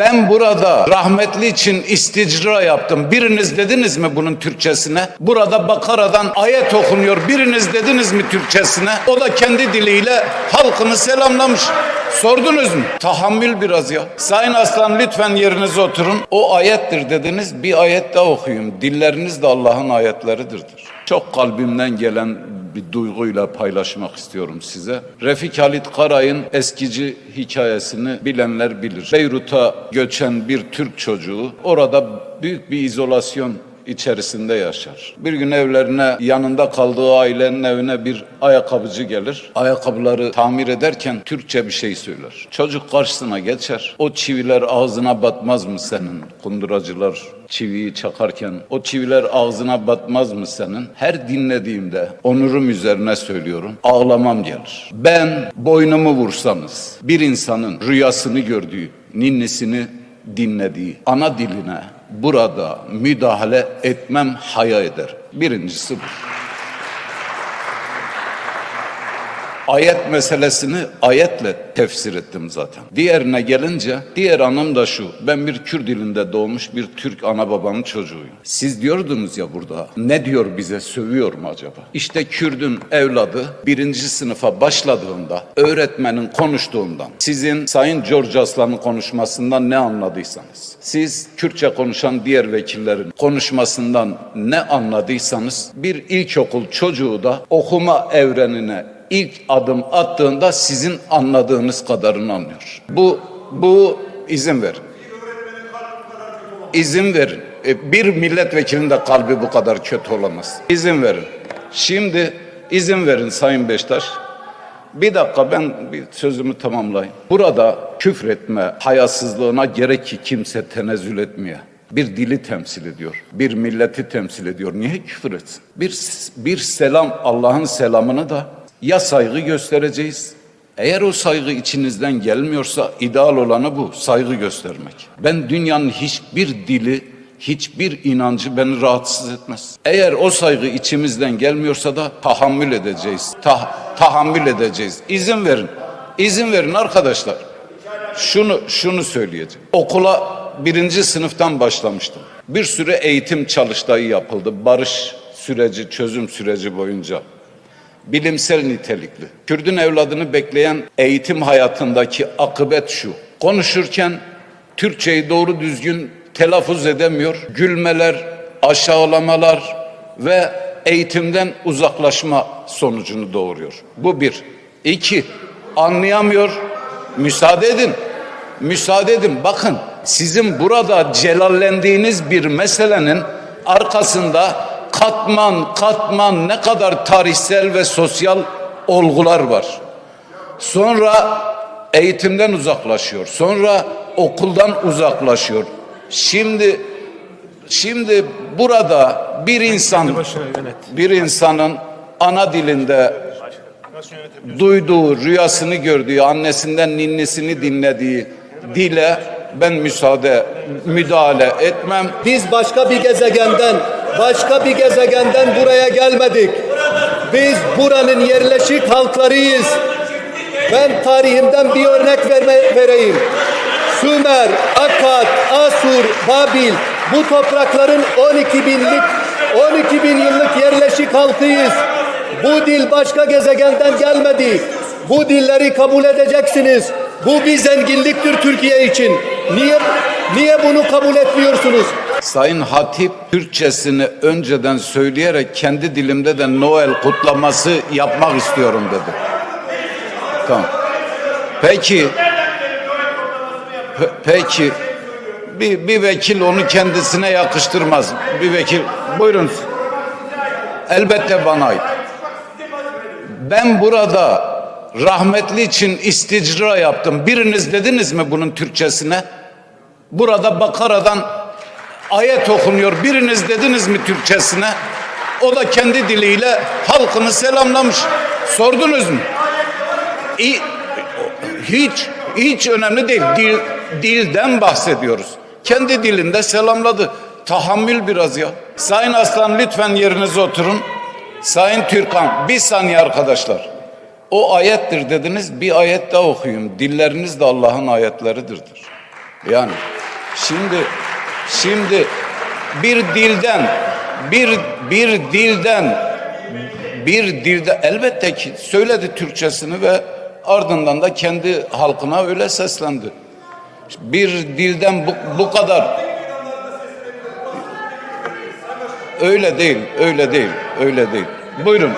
Ben burada rahmetli için isticra yaptım. Biriniz dediniz mi bunun Türkçesine? Burada Bakara'dan ayet okunuyor. Biriniz dediniz mi Türkçesine? O da kendi diliyle halkını selamlamış. Sordunuz mu? Tahammül biraz ya. Sayın Aslan lütfen yerinize oturun. O ayettir dediniz. Bir ayet daha okuyun. Dilleriniz de Allah'ın ayetleridir. Çok kalbimden gelen bir duyguyla paylaşmak istiyorum size. Refik Halit Karay'ın eskici hikayesini bilenler bilir. Beyrut'a göçen bir Türk çocuğu orada büyük bir izolasyon içerisinde yaşar. Bir gün evlerine yanında kaldığı ailenin evine bir ayakkabıcı gelir. Ayakkabıları tamir ederken Türkçe bir şey söyler. Çocuk karşısına geçer. O çiviler ağzına batmaz mı senin? Kunduracılar çiviyi çakarken o çiviler ağzına batmaz mı senin? Her dinlediğimde onurum üzerine söylüyorum. Ağlamam gelir. Ben boynumu vursanız bir insanın rüyasını gördüğü, ninnisini dinlediği ana diline burada müdahale etmem haya eder. Birincisi bu. Ayet meselesini ayetle tefsir ettim zaten. Diğerine gelince, diğer anım da şu. Ben bir Kürt dilinde doğmuş bir Türk ana babanın çocuğuyum. Siz diyordunuz ya burada, ne diyor bize, sövüyor mu acaba? İşte Kürdün evladı birinci sınıfa başladığında, öğretmenin konuştuğundan, sizin Sayın George Aslan'ın konuşmasından ne anladıysanız, siz Kürtçe konuşan diğer vekillerin konuşmasından ne anladıysanız, bir ilkokul çocuğu da okuma evrenine ilk adım attığında sizin anladığınız kadarını anlıyor. Bu bu izin verin. İzin verin. E, Bir milletvekilinin de kalbi bu kadar kötü olamaz. İzin verin. Şimdi izin verin Sayın Beştaş. Bir dakika ben bir sözümü tamamlayayım. Burada küfretme hayasızlığına gerek ki kimse tenezzül etmiyor. Bir dili temsil ediyor. Bir milleti temsil ediyor. Niye küfür etsin? Bir, bir selam Allah'ın selamını da ya saygı göstereceğiz. Eğer o saygı içinizden gelmiyorsa ideal olanı bu. Saygı göstermek. Ben dünyanın hiçbir dili, hiçbir inancı beni rahatsız etmez. Eğer o saygı içimizden gelmiyorsa da tahammül edeceğiz. Ta- tahammül edeceğiz. İzin verin. İzin verin arkadaşlar. Şunu şunu söyleyeceğim. Okula birinci sınıftan başlamıştım. Bir sürü eğitim çalıştayı yapıldı. Barış süreci, çözüm süreci boyunca bilimsel nitelikli. Kürdün evladını bekleyen eğitim hayatındaki akıbet şu. Konuşurken Türkçeyi doğru düzgün telaffuz edemiyor. Gülmeler, aşağılamalar ve eğitimden uzaklaşma sonucunu doğuruyor. Bu bir. İki, anlayamıyor. Müsaade edin. Müsaade edin. Bakın sizin burada celallendiğiniz bir meselenin arkasında katman katman ne kadar tarihsel ve sosyal olgular var. Sonra eğitimden uzaklaşıyor. Sonra okuldan uzaklaşıyor. Şimdi şimdi burada bir insan bir insanın ana dilinde duyduğu, rüyasını gördüğü, annesinden ninnisini dinlediği dile ben müsaade, müdahale etmem. Biz başka bir gezegenden, başka bir gezegenden buraya gelmedik. Biz buranın yerleşik halklarıyız. Ben tarihimden bir örnek verme, vereyim. Sümer, Akkad, Asur, Babil bu toprakların 12 binlik 12 bin yıllık yerleşik halkıyız. Bu dil başka gezegenden gelmedi. Bu dilleri kabul edeceksiniz. Bu bir zenginliktir Türkiye için. Niye niye bunu kabul etmiyorsunuz? Sayın Hatip Türkçesini önceden söyleyerek kendi dilimde de Noel kutlaması yapmak istiyorum dedi. Tamam. Peki Pe- peki bir, bir vekil onu kendisine yakıştırmaz. Bir vekil buyurun. Elbette bana ait. Ben burada rahmetli için isticra yaptım. Biriniz dediniz mi bunun Türkçesine? Burada Bakara'dan ayet okunuyor. Biriniz dediniz mi Türkçesine? O da kendi diliyle halkını selamlamış. Sordunuz mu? Hiç hiç önemli değil. Dil, dilden bahsediyoruz. Kendi dilinde selamladı. Tahammül biraz ya. Sayın Aslan lütfen yerinize oturun. Sayın Türkan bir saniye arkadaşlar. O ayettir dediniz bir ayet daha okuyun. Dilleriniz de Allah'ın ayetleridir. Yani şimdi şimdi bir dilden bir bir dilden bir dilde elbette ki söyledi Türkçesini ve ardından da kendi halkına öyle seslendi. Bir dilden bu, bu kadar öyle değil, öyle değil, öyle değil. Buyurun,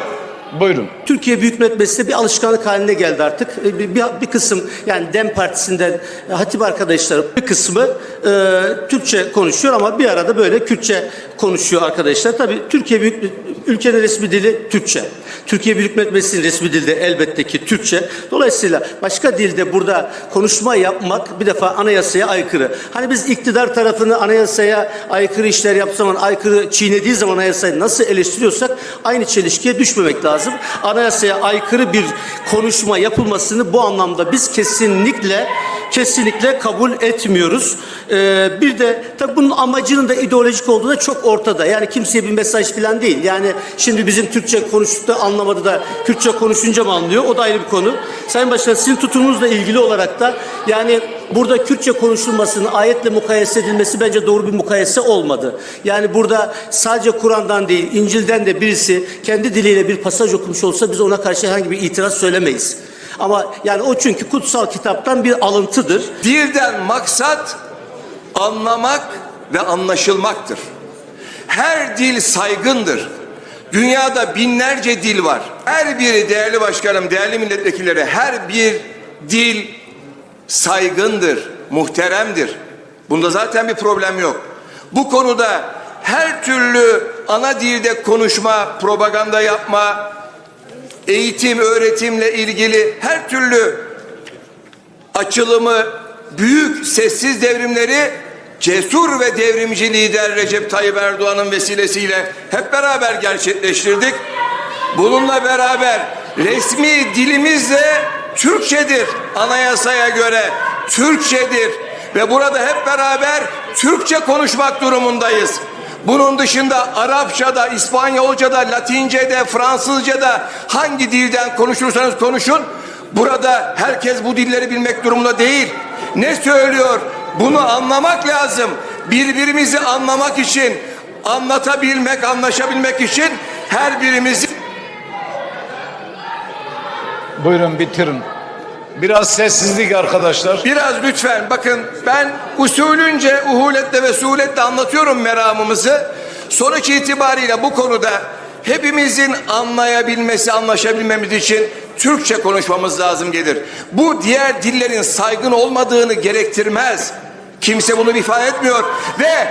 buyurun. Türkiye Büyük Millet Meclisi'nde bir alışkanlık haline geldi artık. E, Bir, bir, bir kısım yani DEM Partisi'nden e, hatip arkadaşlar bir kısmı e, Türkçe konuşuyor ama bir arada böyle Kürtçe konuşuyor arkadaşlar. Tabii Türkiye Büyük ülkenin resmi dili Türkçe. Türkiye Büyük Millet Meclisi'nin resmi dili de elbette ki Türkçe. Dolayısıyla başka dilde burada konuşma yapmak bir defa anayasaya aykırı. Hani biz iktidar tarafını anayasaya aykırı işler yaptığı zaman, aykırı çiğnediği zaman anayasayı nasıl eleştiriyorsak aynı çelişkiye düşmemek lazım. Anayasaya aykırı bir konuşma yapılmasını bu anlamda biz kesinlikle kesinlikle kabul etmiyoruz. Ee, bir de tabii bunun amacının da ideolojik olduğu da çok ortada. Yani kimseye bir mesaj falan değil. Yani şimdi bizim Türkçe konuştuk da anlamadı da Kürtçe konuşunca mı anlıyor? O da ayrı bir konu. Sayın Başkan sizin tutumunuzla ilgili olarak da yani burada Kürtçe konuşulmasının ayetle mukayese edilmesi bence doğru bir mukayese olmadı. Yani burada sadece Kur'an'dan değil İncil'den de birisi kendi diliyle bir pasaj okumuş olsa biz ona karşı herhangi bir itiraz söylemeyiz. Ama yani o çünkü kutsal kitaptan bir alıntıdır. Dilden maksat anlamak ve anlaşılmaktır. Her dil saygındır. Dünyada binlerce dil var. Her biri değerli başkanım, değerli milletvekilleri her bir dil saygındır, muhteremdir. Bunda zaten bir problem yok. Bu konuda her türlü ana dilde konuşma, propaganda yapma, eğitim, öğretimle ilgili her türlü açılımı, büyük sessiz devrimleri cesur ve devrimci lider Recep Tayyip Erdoğan'ın vesilesiyle hep beraber gerçekleştirdik. Bununla beraber resmi dilimiz de Türkçedir. Anayasaya göre Türkçedir. Ve burada hep beraber Türkçe konuşmak durumundayız. Bunun dışında Arapçada, İspanyolca'da, Latince'de, Fransızca'da hangi dilden konuşursanız konuşun Burada herkes bu dilleri bilmek durumunda değil. Ne söylüyor? Bunu anlamak lazım. Birbirimizi anlamak için, anlatabilmek, anlaşabilmek için her birimizi Buyurun bitirin. Biraz sessizlik arkadaşlar. Biraz lütfen bakın ben usulünce uhuletle ve suhuletle anlatıyorum meramımızı. Sonuç itibariyle bu konuda hepimizin anlayabilmesi, anlaşabilmemiz için Türkçe konuşmamız lazım gelir. Bu diğer dillerin saygın olmadığını gerektirmez. Kimse bunu ifade etmiyor ve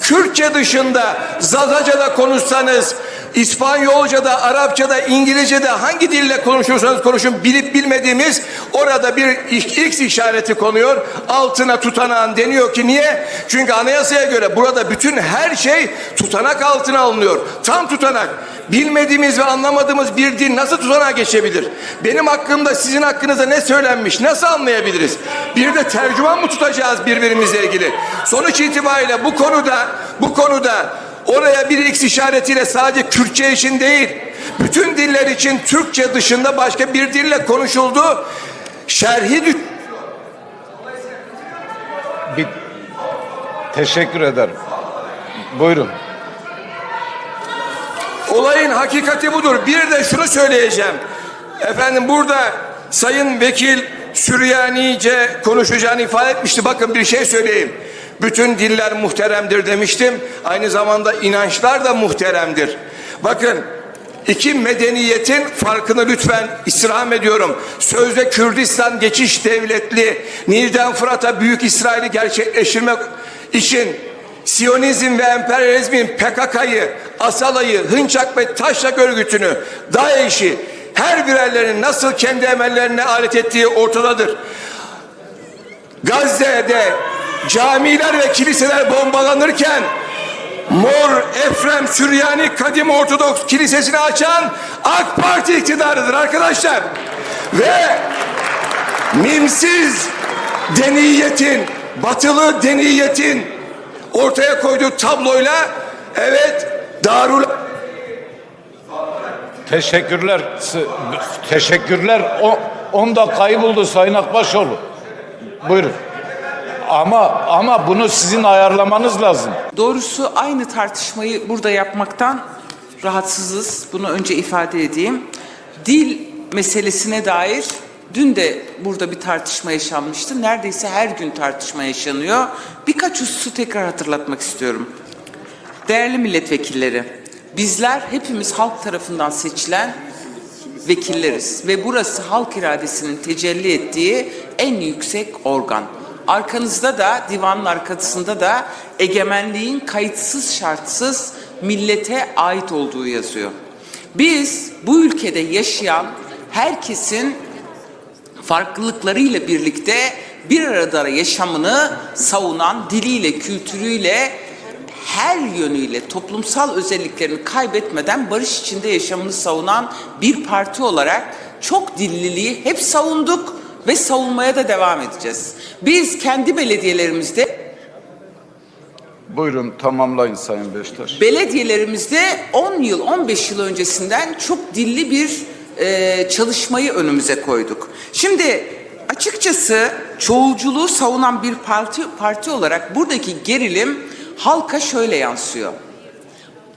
Kürtçe dışında Zazaca'da konuşsanız, İspanyolca'da, Arapça'da, İngilizce'de hangi dille konuşursanız konuşun bilip bilmediğimiz orada bir X işareti konuyor. Altına tutanağın deniyor ki niye? Çünkü anayasaya göre burada bütün her şey tutanak altına alınıyor. Tam tutanak. Bilmediğimiz ve anlamadığımız bir dil nasıl tutanağa geçebilir? Benim hakkımda sizin hakkınızda ne söylenmiş? Nasıl anlayabiliriz? Bir de tercüman mı tutacağız birbirimizle ilgili? Sonuç itibariyle bu konuda bu konuda oraya bir X işaretiyle sadece Kürtçe için değil, bütün diller için Türkçe dışında başka bir dille konuşuldu. Şerhi düş- Bir... Teşekkür ederim. Buyurun. Olayın hakikati budur. Bir de şunu söyleyeceğim. Efendim burada Sayın Vekil Süryanice konuşacağını ifade etmişti. Bakın bir şey söyleyeyim. Bütün diller muhteremdir demiştim. Aynı zamanda inançlar da muhteremdir. Bakın iki medeniyetin farkını lütfen istirham ediyorum. Sözde Kürdistan geçiş devletli Nil'den Fırat'a Büyük İsrail'i gerçekleştirmek için Siyonizm ve emperyalizmin PKK'yı, Asala'yı, Hınçak ve Taşnak örgütünü, DAEŞ'i her birerlerinin nasıl kendi emellerine alet ettiği ortadadır. Gazze'de camiler ve kiliseler bombalanırken Mor Efrem Süryani Kadim Ortodoks Kilisesi'ni açan AK Parti iktidarıdır arkadaşlar. Ve mimsiz deniyetin, batılı deniyetin ortaya koyduğu tabloyla evet Darul Teşekkürler. Teşekkürler. O, 10 dakikayı buldu Sayın Akbaşoğlu. Buyurun. Ama ama bunu sizin ayarlamanız lazım. Doğrusu aynı tartışmayı burada yapmaktan rahatsızız. Bunu önce ifade edeyim. Dil meselesine dair dün de burada bir tartışma yaşanmıştı. Neredeyse her gün tartışma yaşanıyor. Birkaç hususu tekrar hatırlatmak istiyorum. Değerli milletvekilleri, bizler hepimiz halk tarafından seçilen vekilleriz ve burası halk iradesinin tecelli ettiği en yüksek organ. Arkanızda da divanın arkasında da egemenliğin kayıtsız şartsız millete ait olduğu yazıyor. Biz bu ülkede yaşayan herkesin farklılıklarıyla birlikte bir arada yaşamını savunan diliyle, kültürüyle, her yönüyle toplumsal özelliklerini kaybetmeden barış içinde yaşamını savunan bir parti olarak çok dilliliği hep savunduk ve savunmaya da devam edeceğiz. Biz kendi belediyelerimizde Buyurun tamamlayın Sayın Beştaş. belediyelerimizde 10 yıl 15 yıl öncesinden çok dilli bir e, çalışmayı önümüze koyduk. Şimdi açıkçası çoğulculuğu savunan bir parti parti olarak buradaki gerilim halka şöyle yansıyor.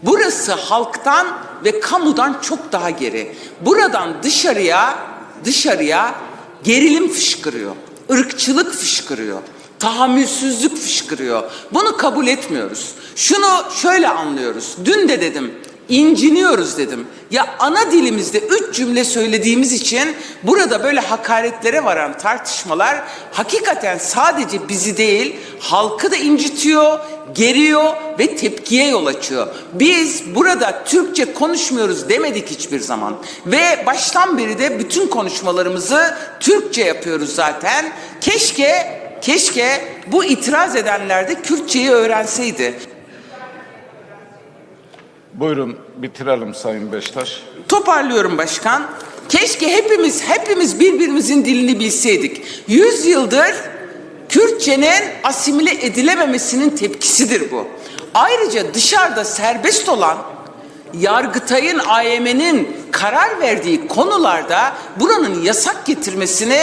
Burası halktan ve kamudan çok daha geri. Buradan dışarıya dışarıya gerilim fışkırıyor. ırkçılık fışkırıyor. Tahammülsüzlük fışkırıyor. Bunu kabul etmiyoruz. Şunu şöyle anlıyoruz. Dün de dedim inciniyoruz dedim. Ya ana dilimizde üç cümle söylediğimiz için burada böyle hakaretlere varan tartışmalar hakikaten sadece bizi değil halkı da incitiyor, geriyor ve tepkiye yol açıyor. Biz burada Türkçe konuşmuyoruz demedik hiçbir zaman. Ve baştan beri de bütün konuşmalarımızı Türkçe yapıyoruz zaten. Keşke keşke bu itiraz edenler de Kürtçeyi öğrenseydi. Buyurun bitirelim Sayın Beştaş. Toparlıyorum başkan. Keşke hepimiz hepimiz birbirimizin dilini bilseydik. Yüz yıldır Kürtçenin asimile edilememesinin tepkisidir bu. Ayrıca dışarıda serbest olan Yargıtay'ın AYM'nin karar verdiği konularda buranın yasak getirmesini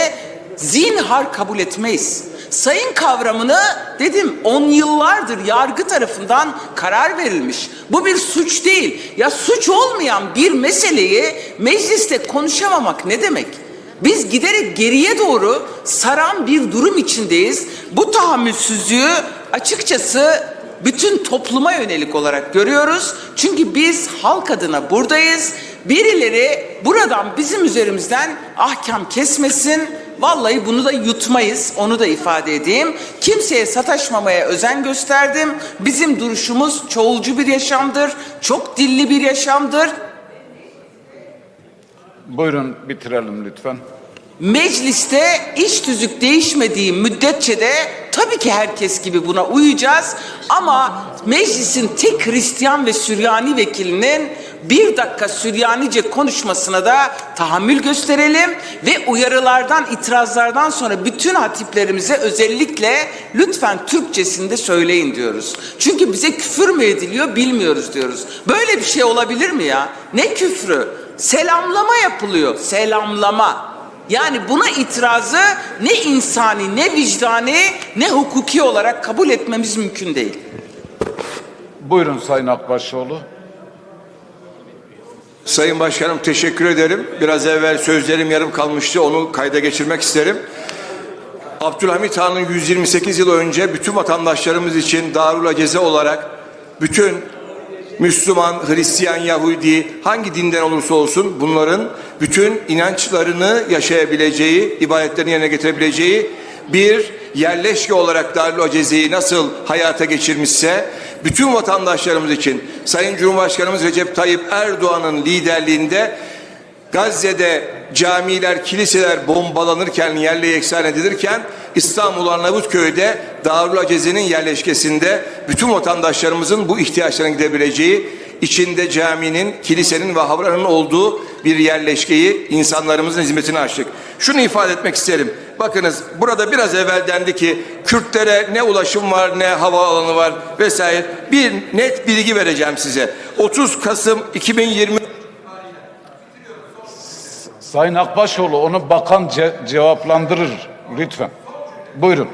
zinhar kabul etmeyiz. Sayın kavramını dedim 10 yıllardır yargı tarafından karar verilmiş. Bu bir suç değil. Ya suç olmayan bir meseleyi mecliste konuşamamak ne demek? Biz giderek geriye doğru saran bir durum içindeyiz. Bu tahammülsüzlüğü açıkçası bütün topluma yönelik olarak görüyoruz. Çünkü biz halk adına buradayız. Birileri buradan bizim üzerimizden ahkam kesmesin. Vallahi bunu da yutmayız. Onu da ifade edeyim. Kimseye sataşmamaya özen gösterdim. Bizim duruşumuz çoğulcu bir yaşamdır. Çok dilli bir yaşamdır. Buyurun bitirelim lütfen. Mecliste iş tüzük değişmediği müddetçe de tabii ki herkes gibi buna uyacağız. Ama meclisin tek Hristiyan ve Süryani vekilinin bir dakika Süryanice konuşmasına da tahammül gösterelim ve uyarılardan, itirazlardan sonra bütün hatiplerimize özellikle lütfen Türkçesinde söyleyin diyoruz. Çünkü bize küfür mü ediliyor bilmiyoruz diyoruz. Böyle bir şey olabilir mi ya? Ne küfrü? Selamlama yapılıyor. Selamlama. Yani buna itirazı ne insani, ne vicdani, ne hukuki olarak kabul etmemiz mümkün değil. Buyurun Sayın Akbaşoğlu. Sayın Başkanım teşekkür ederim. Biraz evvel sözlerim yarım kalmıştı. Onu kayda geçirmek isterim. Abdülhamit Han'ın 128 yıl önce bütün vatandaşlarımız için Darul Aceze olarak bütün Müslüman, Hristiyan, Yahudi hangi dinden olursa olsun bunların bütün inançlarını yaşayabileceği, ibadetlerini yerine getirebileceği bir yerleşke olarak Darül Aceze'yi nasıl hayata geçirmişse bütün vatandaşlarımız için Sayın Cumhurbaşkanımız Recep Tayyip Erdoğan'ın liderliğinde Gazze'de camiler, kiliseler bombalanırken, yerle yeksan edilirken İstanbul Arnavutköy'de Darül Aceze'nin yerleşkesinde bütün vatandaşlarımızın bu ihtiyaçlarına gidebileceği, içinde caminin, kilisenin ve havranın olduğu bir yerleşkeyi insanlarımızın hizmetine açtık. Şunu ifade etmek isterim. Bakınız burada biraz evvel dendi ki Kürtlere ne ulaşım var ne havaalanı var vesaire. Bir net bilgi vereceğim size. 30 Kasım 2020 Sayın Akbaşoğlu onu bakan ce- cevaplandırır lütfen. Buyurun.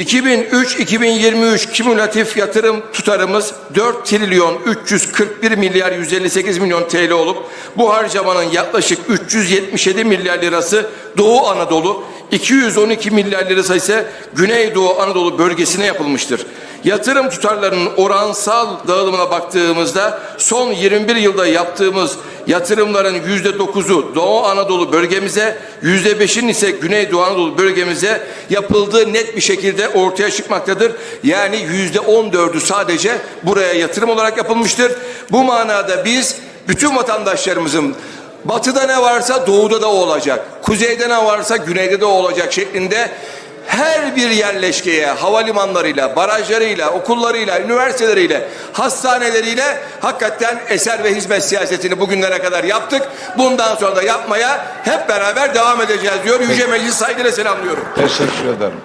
2003-2023 kümülatif yatırım tutarımız 4 trilyon 341 milyar 158 milyon TL olup bu harcamanın yaklaşık 377 milyar lirası Doğu Anadolu, 212 milyar lirası ise Güneydoğu Anadolu bölgesine yapılmıştır. Yatırım tutarlarının oransal dağılımına baktığımızda son 21 yılda yaptığımız yatırımların %9'u Doğu Anadolu bölgemize, %5'in ise Güneydoğu Anadolu bölgemize yapıldığı net bir şekilde ortaya çıkmaktadır. Yani %14'ü sadece buraya yatırım olarak yapılmıştır. Bu manada biz bütün vatandaşlarımızın batıda ne varsa doğuda da olacak. Kuzeyde ne varsa güneyde de olacak şeklinde her bir yerleşkeye havalimanlarıyla, barajlarıyla, okullarıyla, üniversiteleriyle, hastaneleriyle hakikaten eser ve hizmet siyasetini bugünlere kadar yaptık. Bundan sonra da yapmaya hep beraber devam edeceğiz diyor. Yüce Meclis saygıyla selamlıyorum. Teşekkür ederim.